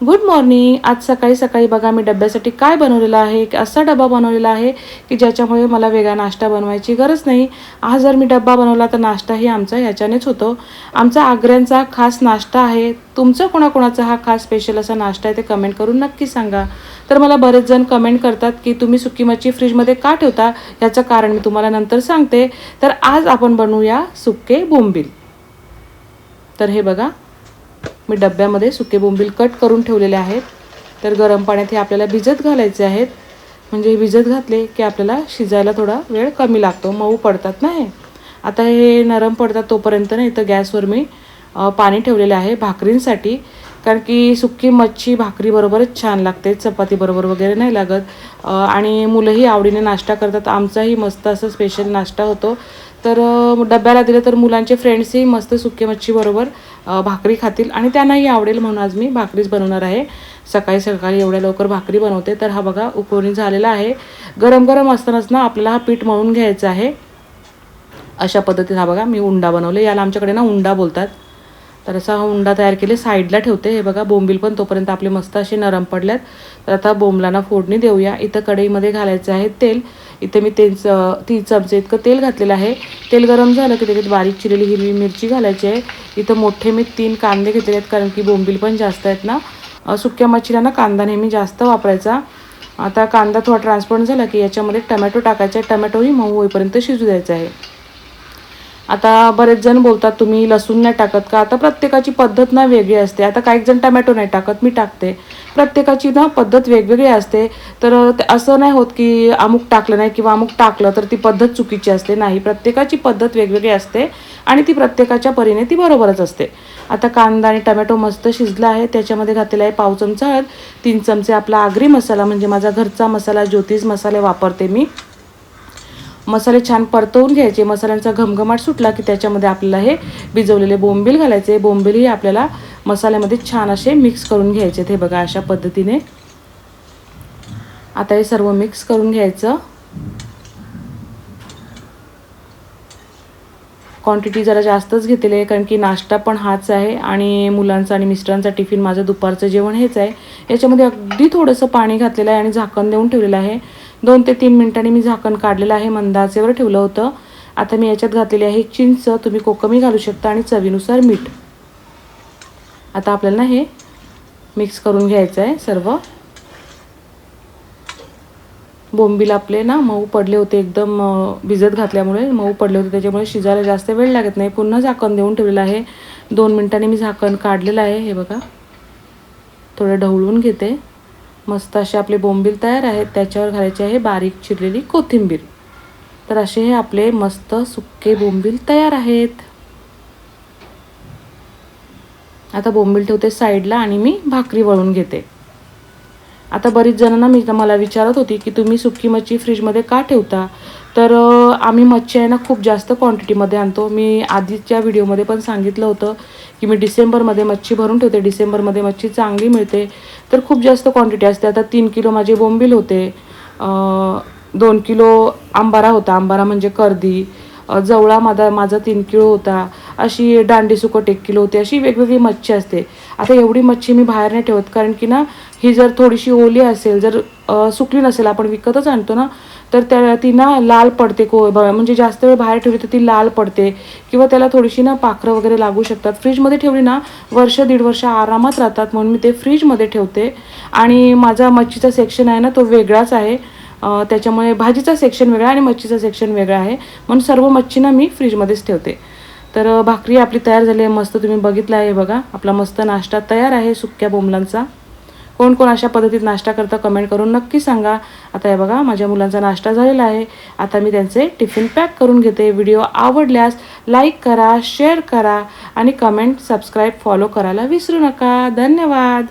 Good morning आज सकाळी सकाळी बघा मी डब्यासाठी काय बनवलेलं आहे की असा डबा बनवलेला आहे की ज्याच्यामुळे मला वेगळा नाश्ता बनवायची गरज नाही. आज जर मी डब्बा बनवला तर नाश्ताही आमचा ह्याच्यानेच होतो. आमचा आग्र्यांचा खास नाश्ता आहे. तुमचा कोणाकोणाचा हा खास स्पेशल असा नाश्ता आहे ते कमेंट करून नक्की सांगा. तर मला बरेच जण कमेंट करतात की तुम्ही सुकी मच्छी फ्रीजमध्ये का ठेवता? याचं कारण मी तुम्हाला नंतर सांगते. तर आज आपण बनवूया सुके बोंबील. तर हे बघा मी डब्यामध्ये सुके बोंबील कट करून ठेवलेले आहेत. तर गरम पाण्यात हे आपल्याला भिजत घालायचे आहेत. म्हणजे भिजत घातले की आपल्याला शिजायला थोडा वेळ कमी लागतो. मऊ पडतात ना हे. आता हे नरम पडतात तोपर्यंत नाही इथं गॅसवर मी पाणी ठेवलेले आहे भाकरींसाठी. कारण की सुकी मच्छी भाकरीबरोबरच छान लागते. चपातीबरोबर वगैरे नाही लागत. आणि मुलंही आवडीने नाश्ता करतात. आमचाही मस्त असं स्पेशल नाश्ता होतो. तर डब्याला दिलं तर मुलांचे फ्रेंड्सही मस्त सुके मच्छीबरोबर भाकरी खातील. आणि त्यांनाही आवडेल म्हणून आज मी भाकरीच बनवणार आहे. सकाळी सकाळी एवढ्या लवकर भाकरी बनवते. तर हा बघा उकळणी झालेला आहे. गरम गरम असतानाच ना आपल्याला हा पीठ मळून घ्यायचा आहे. अशा पद्धतीत हा बघा मी उंडा बनवले. याला आमच्याकडे ना उंडा बोलतात. तर असा हा उंडा तयार केले. साईडला ठेवते. हे बघा बोंबील पण तोपर्यंत आपले मस्त असे नरम पडल्यात. तर आता बोंबलांना फोडणी देऊया. इथं कढईमध्ये घालायचं आहे तेल. इथे मी तेल ती चमचे इतकं तेल घातलेलं आहे. तेल गरम झालं की त्याच्यात बारीक चिरलेली हिरवी मिरची घालायची आहे. इथं मोठे मी तीन कांदे घेतलेले आहेत कारण की बोंबील पण जास्त आहेत ना. सुक्या मच्छीला ना कांदा नेहमी जास्त वापरायचा. आता कांदा थोडा ट्रान्सपरंट झाला की याच्यामध्ये टमॅटो टाकायचा आहे. टमॅटोही मऊ होईपर्यंत शिजू द्यायचा आहे. आता बरेच जण बोलतात तुम्ही लसूण नाही टाकत का? आता प्रत्येकाची पद्धत ना वेगळी असते. आता काही जण टमॅटो नाही टाकत मी टाकते. प्रत्येकाची ना पद्धत वेगवेगळी असते. तर ते असं नाही होत की अमुक टाकलं नाही किंवा अमुक टाकलं तर ती पद्धत चुकीची असते. नाही प्रत्येकाची पद्धत वेगवेगळी असते आणि ती प्रत्येकाच्या परीने ती बरोबरच असते. आता कांदा आणि टमॅटो मस्त शिजला आहे त्याच्यामध्ये घातलेला आहे पाव चमचा हळद तीन चमचे आपला आगरी मसाला म्हणजे माझा घरचा मसाला ज्योतिष मसाले वापरते मी. मसाले छान परतवून घ्यायचे. मसाल्यांचा घमघमाट सुटला की त्याच्यामध्ये आपल्याला हे भिजवलेले बोंबील घालायचे. बोंबीलही आपल्याला मसाल्यामध्ये छान असे मिक्स करून घ्यायचे. हे बघा अशा पद्धतीने. आता हे सर्व मिक्स करून घ्यायचं. क्वांटिटी जरा जास्तच घेतलेली आहे कारण की नाश्ता पण हाच आहे आणि मुलांचा आणि मिस्टरांचा टिफिन माझं दुपारचं जेवण हेच आहे. याच्यामध्ये अगदी थोडंसं पाणी घातलेलं आहे आणि झाकण देऊन ठेवलेलं आहे. दोन ते तीन मिनिटांनी मी झाकण काढलेलं आहे मंदाचेवर ठेवलं होतं. आता मी याच्यात घातलेली आहे चिंच तुम्ही कोकमी घालू शकता आणि चवीनुसार मीठ. आता आपल्याला ना हे मिक्स करून घ्यायचं आहे सर्व. बोंबील आपले ना मऊ पडले होते एकदम भिजत घातल्यामुळे मऊ पडले होते त्याच्यामुळे शिजायला जास्त वेळ लागत नाही. पुन्हा झाकण देऊन ठेवलेलं आहे. दोन मिनिटांनी मी झाकण काढलेलं आहे हे बघा. थोडं ढवळून घेते. मस्त असे आपले बोंबील तयार आहेत त्याच्यावर घालायचे आहे बारीक चिरलेली कोथिंबीर. तर असे हे आपले मस्त सुके बोंबील तयार आहेत. आता बोंबील ठेवते साईडला आणि मी भाकरी वळून घेते. आता बरीच जणांना मी मला विचारत होती की तुम्ही सुकी मच्छी फ्रीजमध्ये का ठेवता? तर आम्ही मच्छी आहे ना खूप जास्त क्वांटिटीमध्ये आणतो. मी आधीच्या व्हिडिओमध्ये पण सांगितलं होतं की मी डिसेंबरमध्ये मच्छी भरून ठेवते. डिसेंबरमध्ये मच्छी चांगली मिळते. तर खूप जास्त क्वांटिटी असते. आता तीन किलो माझे बोंबील होते. दोन किलो आंबारा होता. आंबारा म्हणजे कर्दी. जवळा माझा माझा तीन किलो होता. अशी दांडी सुकट एक किलो होती अशी वेगवेगळी मच्छी असते. आता एवढी मच्छी मी बाहेर नाही ठेवत कारण की ना ही जर थोडीशी ओली असेल जर सुकली नसेल आपण विकतच आणतो ना तर त्या ती ना लाल पडते को म्हणजे जास्त वेळ बाहेर ठेवली तर ती लाल पडते किंवा त्याला थोडीशी ना पाखरं वगैरे लागू शकतात. फ्रीजमध्ये ठेवली ना वर्ष दीड वर्ष आरामात राहतात म्हणून मी ते फ्रीजमध्ये ठेवते. आणि माझा मच्छीचा सेक्शन आहे ना तो वेगळाच आहे. त्याच्यामुळे भाजीचा सेक्शन वेगळा आणि मच्छीचा सेक्शन वेगळा आहे. म्हणून सर्व मच्छी ना मी फ्रीजमध्येच ठेवते. तर भाकरी आपली तयार झाली आहे. मस्त तुम्ही बघितलं आहे बघा. आपला मस्त नाश्ता तयार आहे सुक्या बोंबलांचा. कोण कोण अशा पद्धतीत नाश्ता करतं कमेंट करून नक्की सांगा. आता हे बघा माझ्या मुलांचा नाश्ता झालेला आहे. आता मी त्यांचे टिफिन पॅक करून घेते. व्हिडिओ आवडल्यास लाईक करा शेअर करा आणि कमेंट सबस्क्राईब फॉलो करायला विसरू नका. धन्यवाद.